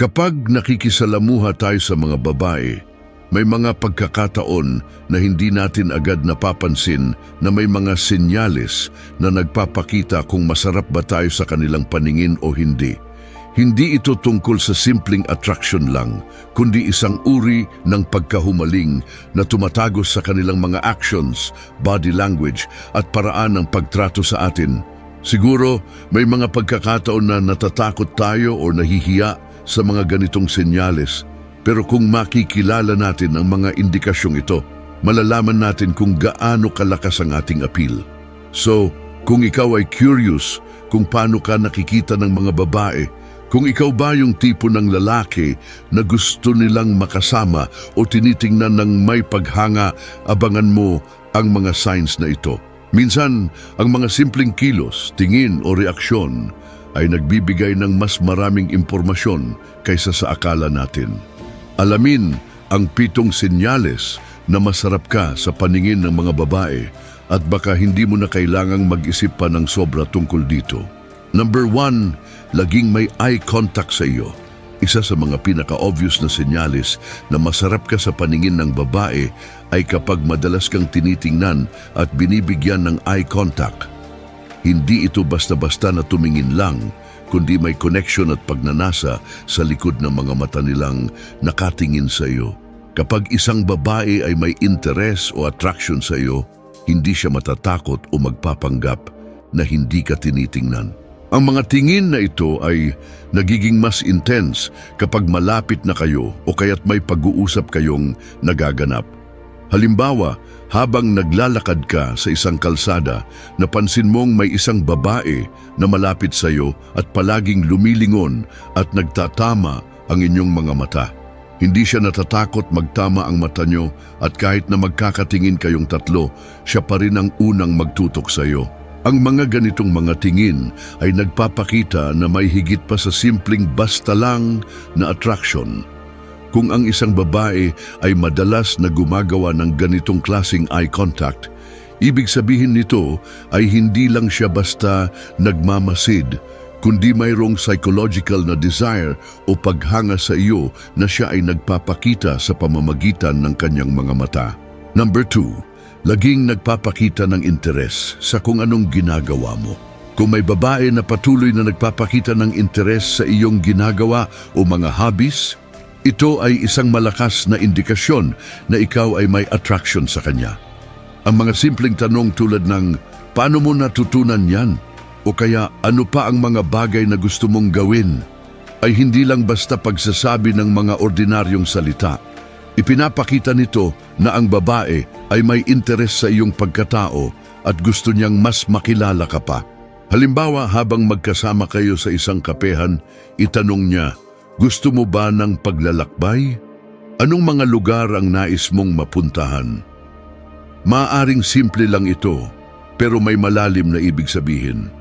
Kapag nakikisalamuha tayo sa mga babae, may mga pagkakataon na hindi natin agad napapansin na may mga senyales na nagpapakita kung masarap ba tayo sa kanilang paningin o hindi. Hindi ito tungkol sa simpleng attraction lang, kundi isang uri ng pagkahumaling na tumatagos sa kanilang mga actions, body language at paraan ng pagtrato sa atin. Siguro may mga pagkakataon na natatakot tayo o nahihiya sa mga ganitong senyales. Pero kung makikilala natin ang mga indikasyong ito, malalaman natin kung gaano kalakas ang ating appeal. So, kung ikaw ay curious kung paano ka nakikita ng mga babae, kung ikaw ba yung tipo ng lalaki na gusto nilang makasama o tinitingnan ng may paghanga, abangan mo ang mga signs na ito. Minsan, ang mga simpleng kilos, tingin o reaksyon ay nagbibigay ng mas maraming impormasyon kaysa sa akala natin. Alamin ang pitong senyales na masarap ka sa paningin ng mga babae at baka hindi mo na kailangang mag-isip pa ng sobra tungkol dito. Number one, laging may eye contact sa iyo. Isa sa mga pinaka-obvious na senyales na masarap ka sa paningin ng babae ay kapag madalas kang tinitingnan at binibigyan ng eye contact. Hindi ito basta-basta na tumingin lang, kundi may connection at pagnanasa sa likod ng mga mata nilang nakatingin sa iyo. Kapag isang babae ay may interes o attraction sa iyo, hindi siya matatakot o magpapanggap na hindi ka tinitingnan. Ang mga tingin na ito ay nagiging mas intense kapag malapit na kayo o kaya't may pag-uusap kayong nagaganap. Halimbawa, habang naglalakad ka sa isang kalsada, napansin mong may isang babae na malapit sa iyo at palaging lumilingon at nagtatama ang inyong mga mata. Hindi siya natatakot magtama ang mata nyo at kahit na magkakatingin kayong tatlo, siya pa rin ang unang magtutok sa iyo. Ang mga ganitong mga tingin ay nagpapakita na may higit pa sa simpleng basta lang na attraction. Kung ang isang babae ay madalas na gumagawa ng ganitong klasing eye contact, ibig sabihin nito ay hindi lang siya basta nagmamasid, kundi mayroong psychological na desire o paghanga sa iyo na siya ay nagpapakita sa pamamagitan ng kanyang mga mata. Number two, laging nagpapakita ng interes sa kung anong ginagawa mo. Kung may babae na patuloy na nagpapakita ng interes sa iyong ginagawa o mga hobbies, ito ay isang malakas na indikasyon na ikaw ay may attraction sa kanya. Ang mga simpleng tanong tulad ng, paano mo natutunan yan? O kaya, ano pa ang mga bagay na gusto mong gawin? Ay hindi lang basta pagsasabi ng mga ordinaryong salita. Ipinapakita nito na ang babae ay may interes sa iyong pagkatao at gusto niyang mas makilala ka pa. Halimbawa, habang magkasama kayo sa isang kapehan, itanong niya, gusto mo ba ng paglalakbay? Anong mga lugar ang nais mong mapuntahan? Maaring simple lang ito, pero may malalim na ibig sabihin.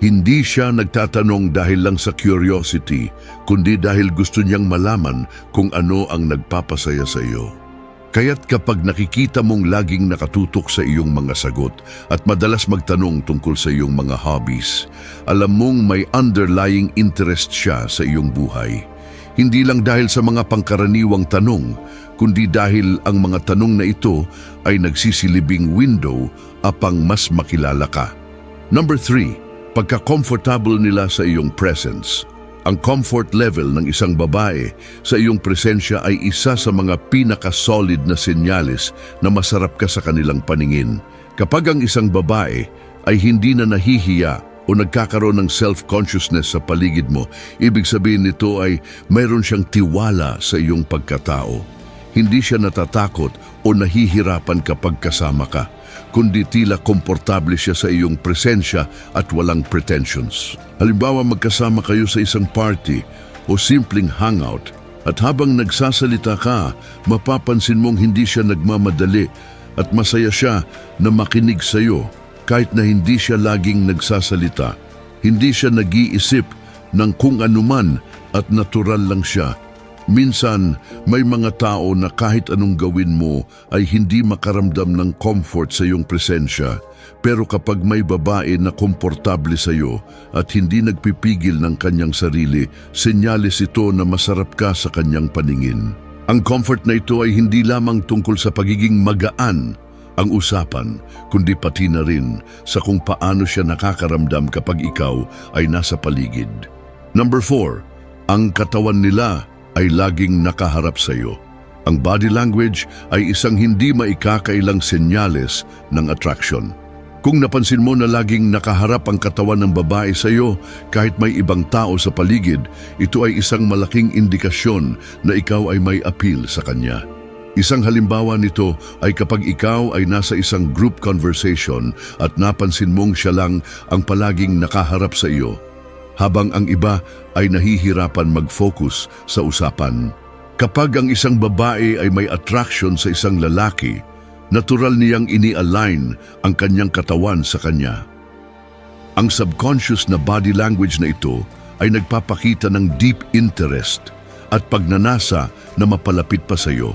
Hindi siya nagtatanong dahil lang sa curiosity, kundi dahil gusto niyang malaman kung ano ang nagpapasaya sa iyo. Kaya't kapag nakikita mong laging nakatutok sa iyong mga sagot at madalas magtanong tungkol sa iyong mga hobbies, alam mong may underlying interest siya sa iyong buhay. Hindi lang dahil sa mga pangkaraniwang tanong, kundi dahil ang mga tanong na ito ay nagsisilibing window apang mas makilala ka. Number three, pagka-comfortable nila sa iyong presence. Ang comfort level ng isang babae sa iyong presensya ay isa sa mga pinaka-solid na senyales na masarap ka sa kanilang paningin. Kapag ang isang babae ay hindi na nahihiya o nagkakaroon ng self-consciousness sa paligid mo, ibig sabihin nito ay mayroon siyang tiwala sa iyong pagkatao. Hindi siya natatakot o nahihirapan kapag kasama ka, kundi tila komportable siya sa iyong presensya at walang pretensions. Halimbawa magkasama kayo sa isang party o simpleng hangout at habang nagsasalita ka, mapapansin mong hindi siya nagmamadali at masaya siya na makinig sa iyo kahit na hindi siya laging nagsasalita. Hindi siya nag-iisip ng kung anuman at natural lang siya Minsan, may mga tao na kahit anong gawin mo ay hindi makaramdam ng comfort sa iyong presensya. Pero kapag may babae na komportable sa iyo at hindi nagpipigil ng kanyang sarili, senyales ito na masarap ka sa kanyang paningin. Ang comfort na ito ay hindi lamang tungkol sa pagiging magaan ang usapan, kundi pati na rin sa kung paano siya nakakaramdam kapag ikaw ay nasa paligid. Number 4, ang katawan nila ay laging nakaharap sa iyo. Ang body language ay isang hindi maikakailang senyales ng attraction. Kung napansin mo na laging nakaharap ang katawan ng babae sa iyo kahit may ibang tao sa paligid, ito ay isang malaking indikasyon na ikaw ay may appeal sa kanya. Isang halimbawa nito ay kapag ikaw ay nasa isang group conversation at napansin mong siya lang ang palaging nakaharap sa iyo, habang ang iba ay nahihirapan mag-focus sa usapan. Kapag ang isang babae ay may attraction sa isang lalaki, natural niyang ini-align ang kanyang katawan sa kanya. Ang subconscious na body language na ito ay nagpapakita ng deep interest at pagnanasa na mapalapit pa sa iyo.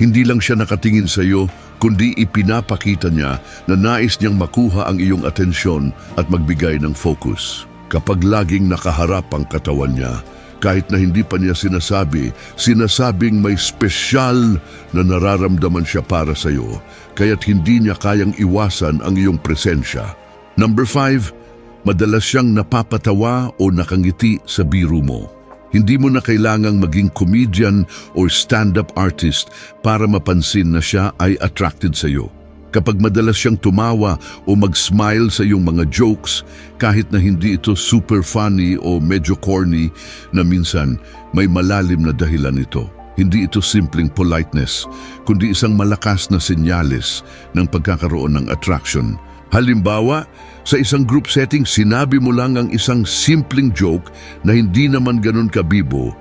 Hindi lang siya nakatingin sa iyo, kundi ipinapakita niya na nais niyang makuha ang iyong atensyon at magbigay ng focus. Kapag laging nakaharap ang katawan niya, kahit na hindi pa niya sinasabi, sinasabing may espesyal na nararamdaman siya para sa iyo, kaya't hindi niya kayang iwasan ang iyong presensya. Number 5, madalas siyang napapatawa o nakangiti sa biro mo. Hindi mo na kailangang maging comedian or stand-up artist para mapansin na siya ay attracted sa iyo. Kapag madalas siyang tumawa o mag-smile sa iyong mga jokes, kahit na hindi ito super funny o medyo corny, na minsan may malalim na dahilan ito. Hindi ito simpleng politeness, kundi isang malakas na senyales ng pagkakaroon ng attraction. Halimbawa, sa isang group setting, sinabi mo lang ang isang simpleng joke na hindi naman ganun kabibo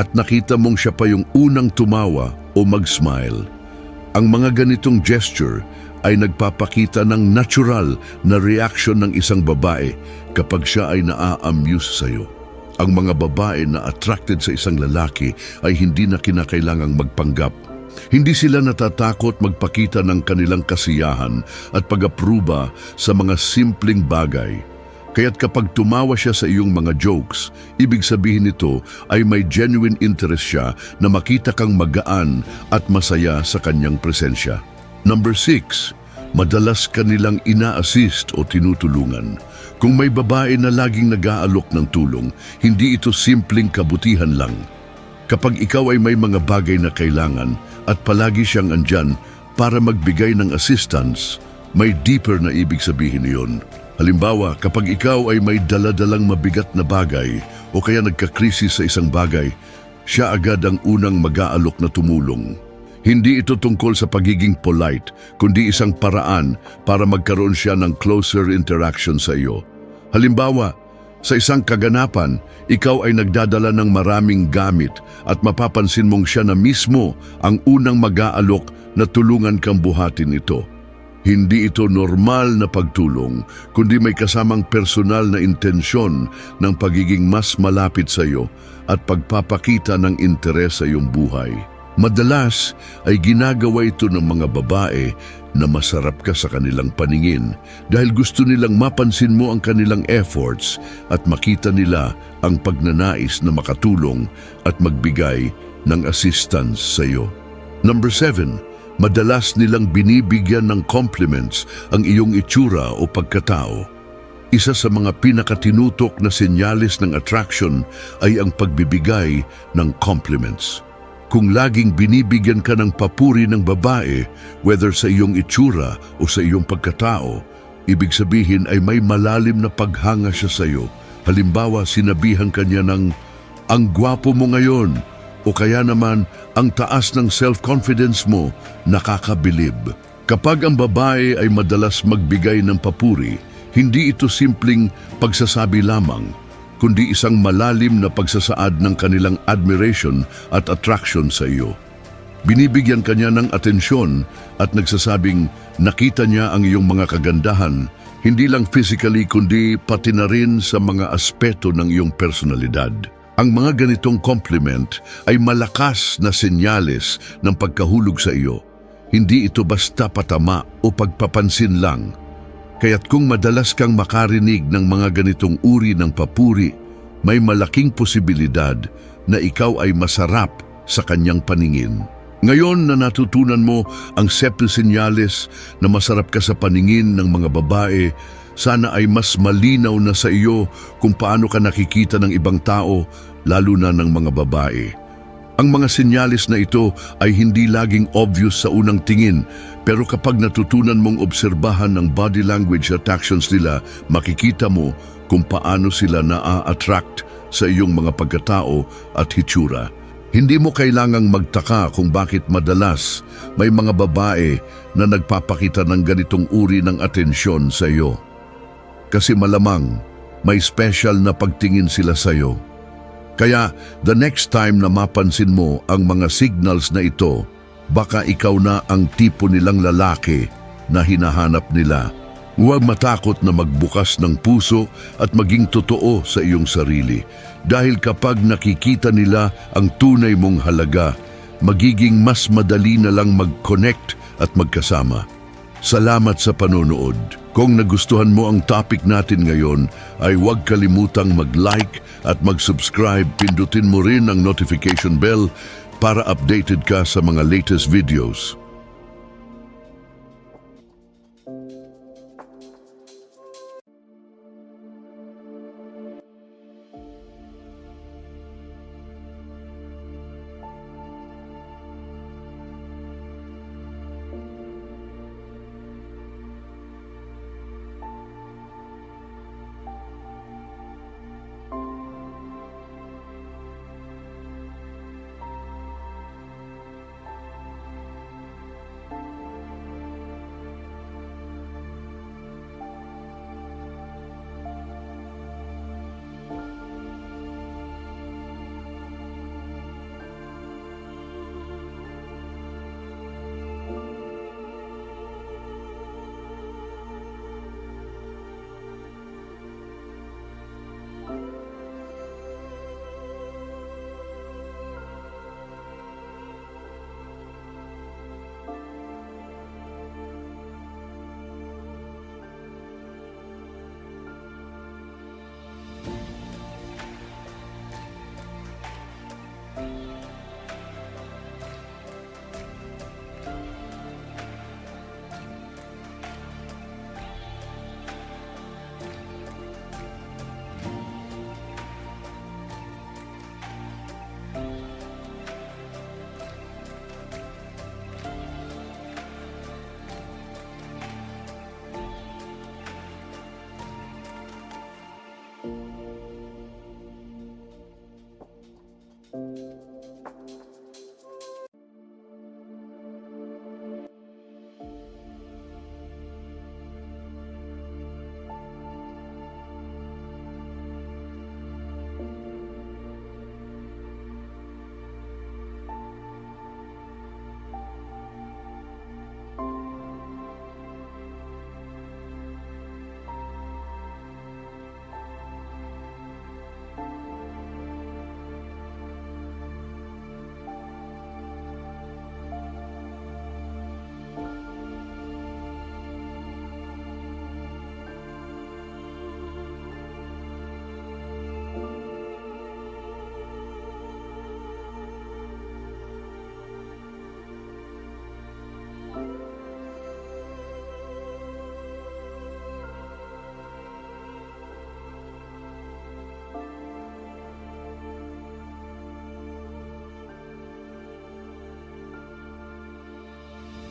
at nakita mong siya pa yung unang tumawa o mag-smile. Ang mga ganitong gesture ay nagpapakita ng natural na reaction ng isang babae kapag siya ay naa-amuse sa iyo. Ang mga babae na attracted sa isang lalaki ay hindi na kinakailangang magpanggap. Hindi sila natatakot magpakita ng kanilang kasiyahan at pag-apruba sa mga simpleng bagay. Kaya't kapag tumawa siya sa iyong mga jokes, ibig sabihin nito ay may genuine interest siya na makita kang magaan at masaya sa kanyang presensya. Number 6, madalas kanilang ina-assist o tinutulungan. Kung may babae na laging nag-aalok ng tulong, hindi ito simpleng kabutihan lang. Kapag ikaw ay may mga bagay na kailangan at palagi siyang andyan para magbigay ng assistance, may deeper na ibig sabihin iyon. Halimbawa, kapag ikaw ay may daladalang mabigat na bagay o kaya nagkakrisis sa isang bagay, siya agad ang unang mag-aalok na tumulong. Hindi ito tungkol sa pagiging polite, kundi isang paraan para magkaroon siya ng closer interaction sa iyo. Halimbawa, sa isang kaganapan, ikaw ay nagdadala ng maraming gamit at mapapansin mong siya na mismo ang unang mag-aalok na tulungan kang buhatin ito. Hindi ito normal na pagtulong, kundi may kasamang personal na intensyon ng pagiging mas malapit sa iyo at pagpapakita ng interes sa iyong buhay. Madalas ay ginagawa ito ng mga babae na masarap ka sa kanilang paningin dahil gusto nilang mapansin mo ang kanilang efforts at makita nila ang pagnanais na makatulong at magbigay ng assistance sa iyo. Number 7, madalas nilang binibigyan ng compliments ang iyong itsura o pagkatao. Isa sa mga pinakatinutok na senyales ng attraction ay ang pagbibigay ng compliments. Kung laging binibigyan ka ng papuri ng babae, whether sa iyong itsura o sa iyong pagkatao, ibig sabihin ay may malalim na paghanga siya sa iyo. Halimbawa, sinabihan ka niya ng, ang gwapo mo ngayon, o kaya naman, ang taas ng self-confidence mo, nakakabilib. Kapag ang babae ay madalas magbigay ng papuri, hindi ito simpleng pagsasabi lamang, kundi isang malalim na pagsasaad ng kanilang admiration at attraction sa iyo. Binibigyan kanya ng atensyon at nagsasabing nakita niya ang iyong mga kagandahan, hindi lang physically kundi pati na rin sa mga aspeto ng iyong personalidad. Ang mga ganitong compliment ay malakas na senyales ng pagkahulog sa iyo. Hindi ito basta patama o pagpapansin lang. Kaya't kung madalas kang makarinig ng mga ganitong uri ng papuri, may malaking posibilidad na ikaw ay masarap sa kanyang paningin. Ngayon na natutunan mo ang septo senyales na masarap ka sa paningin ng mga babae, sana ay mas malinaw na sa iyo kung paano ka nakikita ng ibang tao, lalo na ng mga babae. Ang mga senyales na ito ay hindi laging obvious sa unang tingin, pero kapag natutunan mong obserbahan ang body language at actions nila, makikita mo kung paano sila naa-attract sa iyong mga pagkatao at hitsura. Hindi mo kailangang magtaka kung bakit madalas may mga babae na nagpapakita ng ganitong uri ng atensyon sa iyo. Kasi malamang may special na pagtingin sila sa iyo. Kaya the next time na mapansin mo ang mga signals na ito, baka ikaw na ang tipo nilang lalaki na hinahanap nila. Huwag matakot na magbukas ng puso at maging totoo sa iyong sarili. Dahil kapag nakikita nila ang tunay mong halaga, magiging mas madali na lang mag-connect at magkasama. Salamat sa panonood. Kung nagustuhan mo ang topic natin ngayon, ay huwag kalimutang mag-like at mag-subscribe. Pindutin mo rin ang notification bell para updated ka sa mga latest videos.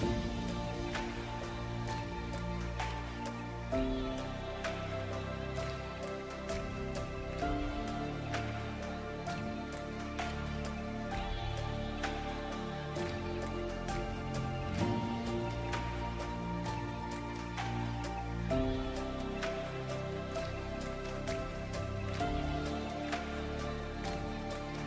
Bye.